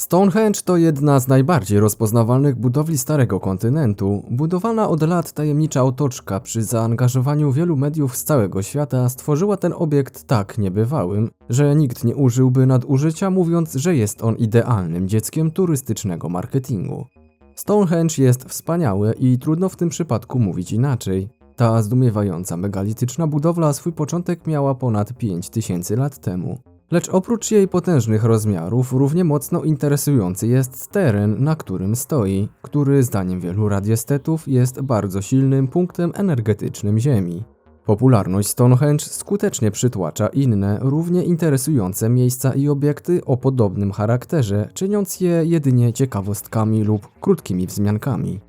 Stonehenge to jedna z najbardziej rozpoznawalnych budowli Starego Kontynentu. Budowana od lat tajemnicza otoczka przy zaangażowaniu wielu mediów z całego świata stworzyła ten obiekt tak niebywałym, że nikt nie użyłby nadużycia mówiąc, że jest on idealnym dzieckiem turystycznego marketingu. Stonehenge jest wspaniały i trudno w tym przypadku mówić inaczej. Ta zdumiewająca megalityczna budowla swój początek miała ponad 5000 lat temu. Lecz oprócz jej potężnych rozmiarów, równie mocno interesujący jest teren, na którym stoi, który zdaniem wielu radiestetów jest bardzo silnym punktem energetycznym Ziemi. Popularność Stonehenge skutecznie przytłacza inne, równie interesujące miejsca i obiekty o podobnym charakterze, czyniąc je jedynie ciekawostkami lub krótkimi wzmiankami.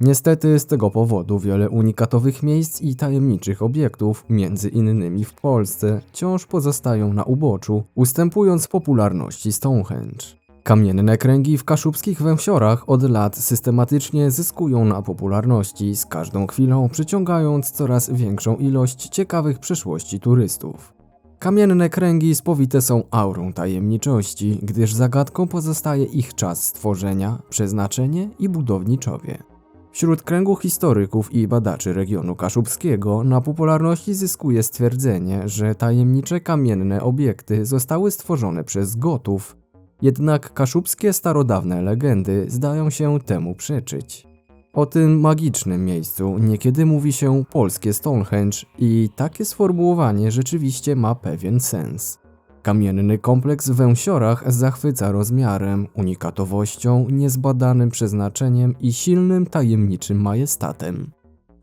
Niestety z tego powodu wiele unikatowych miejsc i tajemniczych obiektów, między innymi w Polsce, wciąż pozostają na uboczu, ustępując popularności Stonehenge. Kamienne kręgi w kaszubskich węsiorach od lat systematycznie zyskują na popularności, z każdą chwilą przyciągając coraz większą ilość ciekawych przyszłości turystów. Kamienne kręgi spowite są aurą tajemniczości, gdyż zagadką pozostaje ich czas stworzenia, przeznaczenie i budowniczowie. Wśród kręgu historyków i badaczy regionu kaszubskiego na popularności zyskuje stwierdzenie, że tajemnicze kamienne obiekty zostały stworzone przez Gotów, jednak kaszubskie starodawne legendy zdają się temu przeczyć. O tym magicznym miejscu niekiedy mówi się polskie Stonehenge i takie sformułowanie rzeczywiście ma pewien sens. Kamienny kompleks w Węsiorach zachwyca rozmiarem, unikatowością, niezbadanym przeznaczeniem i silnym tajemniczym majestatem.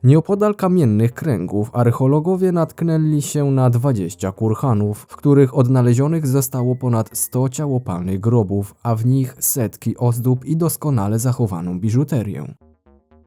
Nieopodal kamiennych kręgów archeologowie natknęli się na 20 kurhanów, w których odnalezionych zostało ponad 100 ciałopalnych grobów, a w nich setki ozdób i doskonale zachowaną biżuterię.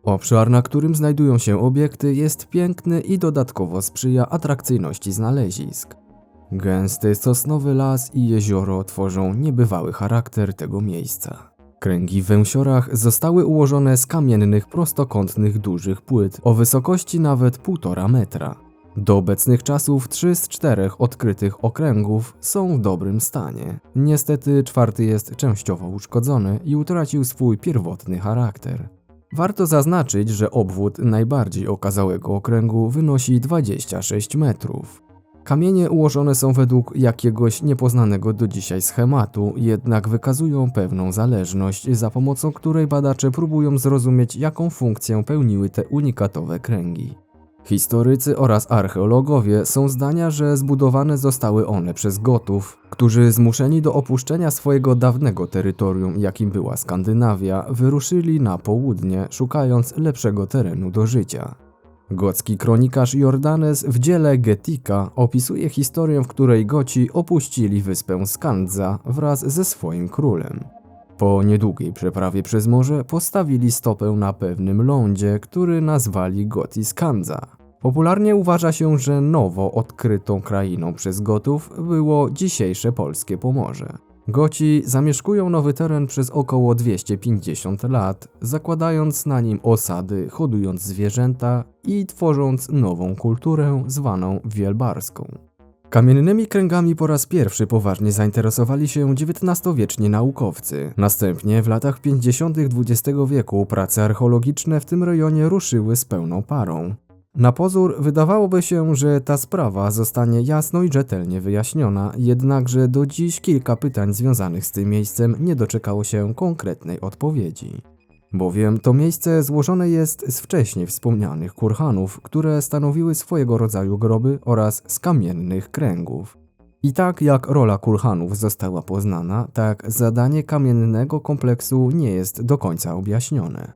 Obszar, na którym znajdują się obiekty, jest piękny i dodatkowo sprzyja atrakcyjności znalezisk. Gęsty sosnowy las i jezioro tworzą niebywały charakter tego miejsca. Kręgi w węsiorach zostały ułożone z kamiennych prostokątnych dużych płyt o wysokości nawet 1,5 metra. Do obecnych czasów trzy z czterech odkrytych okręgów są w dobrym stanie. Niestety czwarty jest częściowo uszkodzony i utracił swój pierwotny charakter. Warto zaznaczyć, że obwód najbardziej okazałego okręgu wynosi 26 metrów. Kamienie ułożone są według jakiegoś niepoznanego do dzisiaj schematu, jednak wykazują pewną zależność, za pomocą której badacze próbują zrozumieć, jaką funkcję pełniły te unikatowe kręgi. Historycy oraz archeologowie są zdania, że zbudowane zostały one przez Gotów, którzy zmuszeni do opuszczenia swojego dawnego terytorium, jakim była Skandynawia, wyruszyli na południe, szukając lepszego terenu do życia. Gocki kronikarz Jordanes w dziele Getika opisuje historię, w której Goci opuścili wyspę Skandza wraz ze swoim królem. Po niedługiej przeprawie przez morze postawili stopę na pewnym lądzie, który nazwali Goti Skandza. Popularnie uważa się, że nowo odkrytą krainą przez Gotów było dzisiejsze polskie Pomorze. Goci zamieszkują nowy teren przez około 250 lat, zakładając na nim osady, hodując zwierzęta i tworząc nową kulturę zwaną wielbarską. Kamiennymi kręgami po raz pierwszy poważnie zainteresowali się XIX-wieczni naukowcy. Następnie w latach 50. XX wieku prace archeologiczne w tym rejonie ruszyły z pełną parą. Na pozór wydawałoby się, że ta sprawa zostanie jasno i rzetelnie wyjaśniona, jednakże do dziś kilka pytań związanych z tym miejscem nie doczekało się konkretnej odpowiedzi. Bowiem to miejsce złożone jest z wcześniej wspomnianych kurhanów, które stanowiły swojego rodzaju groby oraz z kamiennych kręgów. I tak jak rola kurhanów została poznana, tak zadanie kamiennego kompleksu nie jest do końca objaśnione.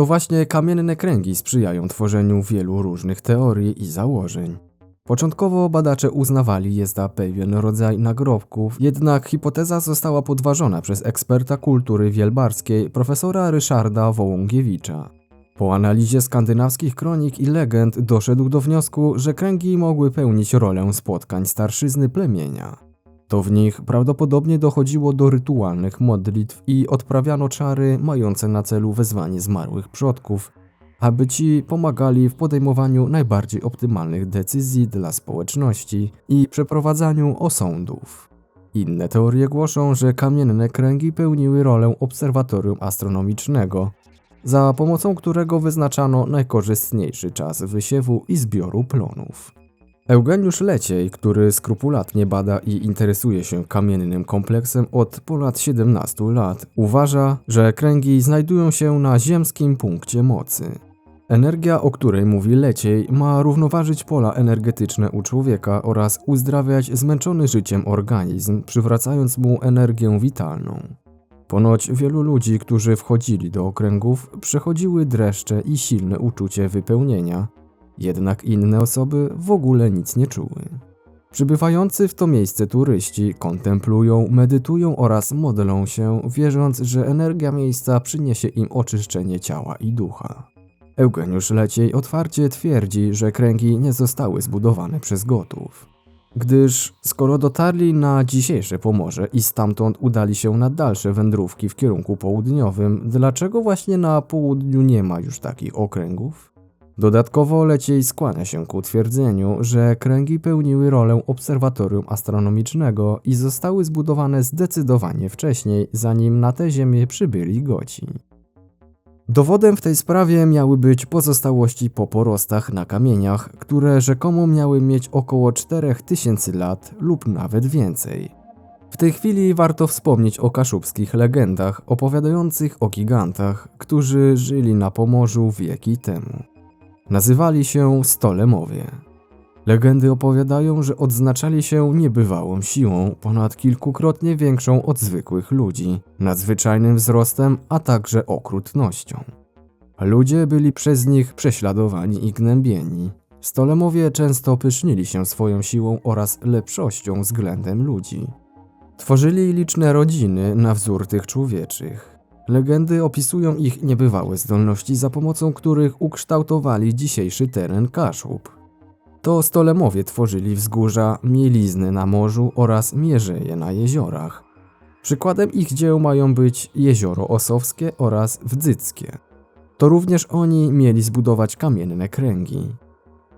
To właśnie kamienne kręgi sprzyjają tworzeniu wielu różnych teorii i założeń. Początkowo badacze uznawali je za pewien rodzaj nagrobków, jednak hipoteza została podważona przez eksperta kultury wielbarskiej profesora Ryszarda Wołągiewicza. Po analizie skandynawskich kronik i legend doszedł do wniosku, że kręgi mogły pełnić rolę spotkań starszyzny plemienia. To w nich prawdopodobnie dochodziło do rytualnych modlitw i odprawiano czary mające na celu wezwanie zmarłych przodków, aby ci pomagali w podejmowaniu najbardziej optymalnych decyzji dla społeczności i przeprowadzaniu osądów. Inne teorie głoszą, że kamienne kręgi pełniły rolę obserwatorium astronomicznego, za pomocą którego wyznaczano najkorzystniejszy czas wysiewu i zbioru plonów. Eugeniusz Leciej, który skrupulatnie bada i interesuje się kamiennym kompleksem od ponad 17 lat, uważa, że kręgi znajdują się na ziemskim punkcie mocy. Energia, o której mówi Leciej, ma równoważyć pola energetyczne u człowieka oraz uzdrawiać zmęczony życiem organizm, przywracając mu energię witalną. Ponoć wielu ludzi, którzy wchodzili do okręgów, przechodziły dreszcze i silne uczucie wypełnienia, jednak inne osoby w ogóle nic nie czuły. Przybywający w to miejsce turyści kontemplują, medytują oraz modlą się, wierząc, że energia miejsca przyniesie im oczyszczenie ciała i ducha. Eugeniusz Leciej otwarcie twierdzi, że kręgi nie zostały zbudowane przez gotów. Gdyż skoro dotarli na dzisiejsze Pomorze i stamtąd udali się na dalsze wędrówki w kierunku południowym, dlaczego właśnie na południu nie ma już takich okręgów? Dodatkowo Leciej skłania się ku twierdzeniu, że kręgi pełniły rolę obserwatorium astronomicznego i zostały zbudowane zdecydowanie wcześniej, zanim na tę ziemię przybyli Goci. Dowodem w tej sprawie miały być pozostałości po porostach na kamieniach, które rzekomo miały mieć około 4000 lat lub nawet więcej. W tej chwili warto wspomnieć o kaszubskich legendach opowiadających o gigantach, którzy żyli na Pomorzu wieki temu. Nazywali się Stolemowie. Legendy opowiadają, że odznaczali się niebywałą siłą, ponad kilkukrotnie większą od zwykłych ludzi, nadzwyczajnym wzrostem, a także okrutnością. Ludzie byli przez nich prześladowani i gnębieni. Stolemowie często pysznili się swoją siłą oraz lepszością względem ludzi. Tworzyli liczne rodziny na wzór tych człowieczych. Legendy opisują ich niebywałe zdolności, za pomocą których ukształtowali dzisiejszy teren Kaszub. To Stolemowie tworzyli wzgórza, mielizny na morzu oraz mierzeje na jeziorach. Przykładem ich dzieł mają być jezioro Osowskie oraz Wdzyckie. To również oni mieli zbudować kamienne kręgi.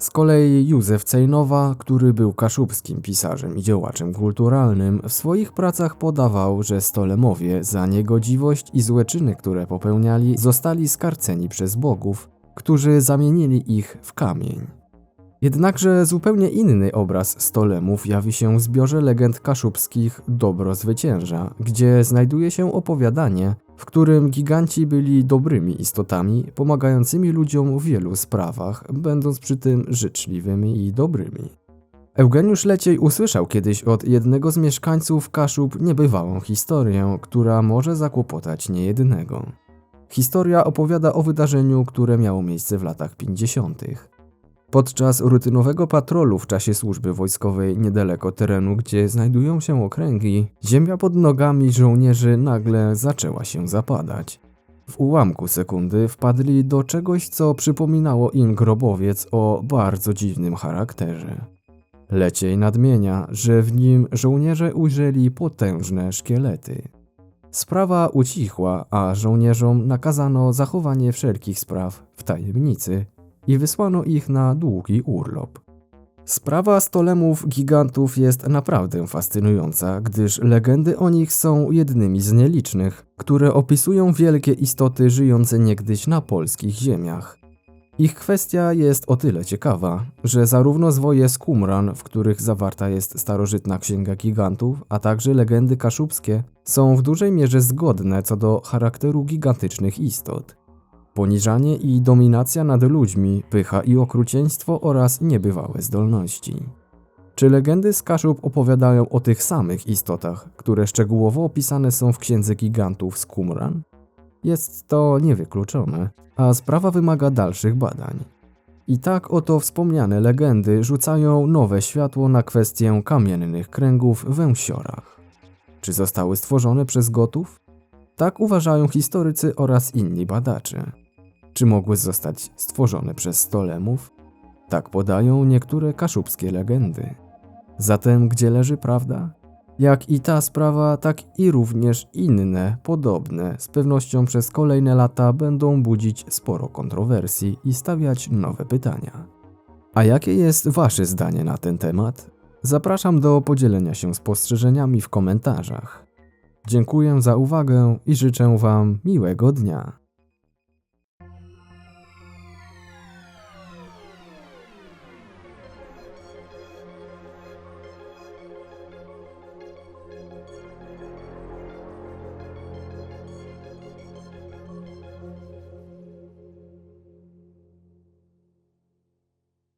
Z kolei Józef Cejnowa, który był kaszubskim pisarzem i działaczem kulturalnym, w swoich pracach podawał, że Stolemowie za niegodziwość i złe czyny, które popełniali, zostali skarceni przez bogów, którzy zamienili ich w kamień. Jednakże zupełnie inny obraz Stolemów jawi się w zbiorze legend kaszubskich Dobro Zwycięża, gdzie znajduje się opowiadanie, w którym giganci byli dobrymi istotami, pomagającymi ludziom w wielu sprawach, będąc przy tym życzliwymi i dobrymi. Eugeniusz Leciej usłyszał kiedyś od jednego z mieszkańców Kaszub niebywałą historię, która może zakłopotać niejednego. Historia opowiada o wydarzeniu, które miało miejsce w latach 50. Podczas rutynowego patrolu w czasie służby wojskowej niedaleko terenu, gdzie znajdują się okręgi, ziemia pod nogami żołnierzy nagle zaczęła się zapadać. W ułamku sekundy wpadli do czegoś, co przypominało im grobowiec o bardzo dziwnym charakterze. Leciej nadmienia, że w nim żołnierze ujrzeli potężne szkielety. Sprawa ucichła, a żołnierzom nakazano zachowanie wszelkich spraw w tajemnicy i wysłano ich na długi urlop. Sprawa stolemów gigantów jest naprawdę fascynująca, gdyż legendy o nich są jednymi z nielicznych, które opisują wielkie istoty żyjące niegdyś na polskich ziemiach. Ich kwestia jest o tyle ciekawa, że zarówno zwoje z Qumran, w których zawarta jest starożytna księga gigantów, a także legendy kaszubskie są w dużej mierze zgodne co do charakteru gigantycznych istot. Poniżanie i dominacja nad ludźmi, pycha i okrucieństwo oraz niebywałe zdolności. Czy legendy z Kaszub opowiadają o tych samych istotach, które szczegółowo opisane są w księdze gigantów z Qumran? Jest to niewykluczone, a sprawa wymaga dalszych badań. I tak oto wspomniane legendy rzucają nowe światło na kwestię kamiennych kręgów w Węsiorach. Czy zostały stworzone przez Gotów? Tak uważają historycy oraz inni badacze. Czy mogły zostać stworzone przez Stolemów? Tak podają niektóre kaszubskie legendy. Zatem gdzie leży prawda? Jak i ta sprawa, tak i również inne, podobne, z pewnością przez kolejne lata będą budzić sporo kontrowersji i stawiać nowe pytania. A jakie jest Wasze zdanie na ten temat? Zapraszam do podzielenia się spostrzeżeniami w komentarzach. Dziękuję za uwagę i życzę Wam miłego dnia.